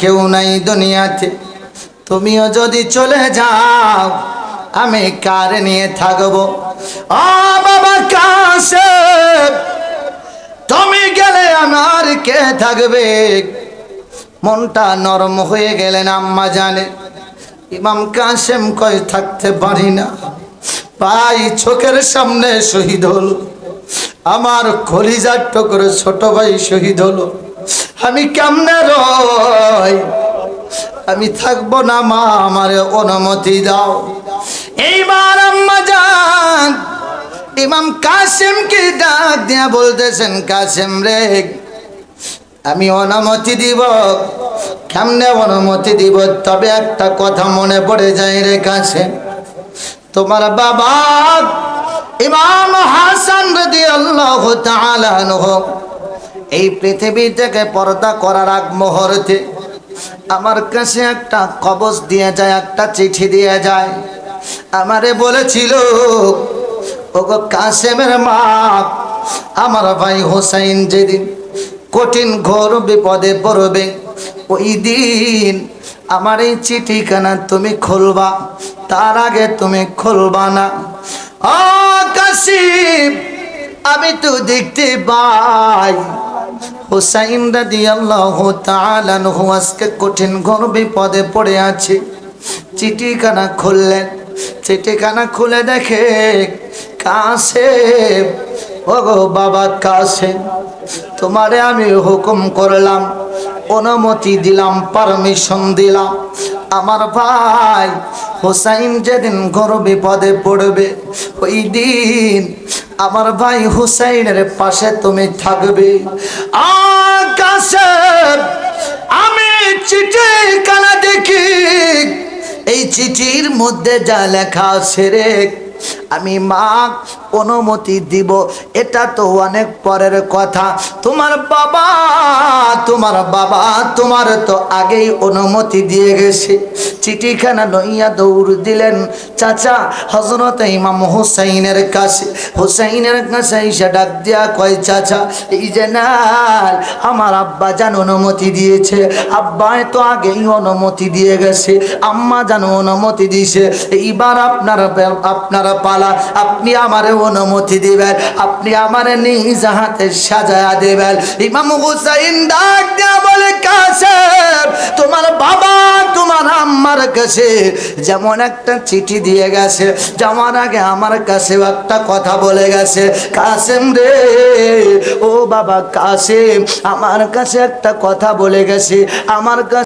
কেউ নাই দুনিয়াতে। তুমিও যদি চলে যাও, আমি কার নিয়ে থাকব? বাবা তুমি গেলে আমার কে থাকবে? মনটা নরম হয়ে গেলেন আম্মা জানে। ইমাম কাসেম কয়, থাকতে পারি না। ভাই, চোখের সামনে শহীদ হল। আমার খলিজার টুকরো ছোট ভাই শহীদ হলো। আমি কেমনে রই? আমি থাকব না, মা, আমার অনুমতি দাও। এইবার আম্মা যান ইমাম কাসেমকে ডাক দিয়া বলতেছেন, কাসেম রে, আমি অনুমতি দিব। কেমনে অনুমতি দিব? তবে একটা কথা মনে পড়ে যায় রে কাছে তোমার বাবা ইমাম হাসান রদি আল্লাহ এই পৃথিবী থেকে পর্দা করার আগ মুহূর্তে আমার কাছে একটা কবজ দিয়ে যায়, একটা চিঠি দিয়ে যায়। আমারে বলেছিল, ওগো কাসেমের মা, আমার ভাই হোসাইন যেদিন কঠিন ঘোর বিপদে পড়বে, ওই দিন আমার এই চিঠিখানা তুমি খুলবা, তার আগে তুমি খুলবা না। ও কাশিম আমি তো দেখতে পাই হুসাইন রাদি আল্লাহ তালানহু আজকে কঠিন ঘোর বিপদে পড়ে আছে। চিঠিখানা খুললেন। চিঠিখানা খুলে দেখে কাছে ও বাবা কাছে তোমারে আমি হুকুম করলাম, অনুমতি দিলাম পারমিশন দিলাম। আমার ভাই হুসাইন যেদিন ঘর বিপদে পড়বে, ওই দিন আমার ভাই হুসাইনের পাশে তুমি থাকবে। আকাশে আমি চিঠি কানা দেখি। এই চিঠির মধ্যে যা লেখা সেরে আমি মা অনুমতি দিব। এটা তো অনেক পরের কথা। তোমার বাবা তোমার বাবা, তোমার তো আগেই অনুমতি দিয়ে গেছে। চিঠিখানা লইয়া দৌড় দিলেন চাচা হজরত ইমাম হুসাইনের কাছে। হুসাইনের কাছে এসে ডাক দিয়া কয়, চাচা, এই যে নাল, আমার আব্বা জান অনুমতি দিয়েছে। আব্বায় তো আগেই অনুমতি দিয়ে গেছে। আম্মা জান অনুমতি দিয়েছে। এইবার আপনার, আপনারা পালা। আপনি আমার অনুমতি দিবেন। আপনি আমার নিজ হাতে সাজায়া দেবেন। ইমাম হুসাইন ডাক দিয়া বলে কাছে তোমার বাবা, তোমার আম্মার কাছে যেমন একটা চিঠি দিয়ে গেছে যাওয়ার আগে আমার কাছে একটা কথা বলে গেছে, কাসেম রে, ও বাবা কাসেম, আমার কাছে একটা কথা বলে গেছে, আমার কাছে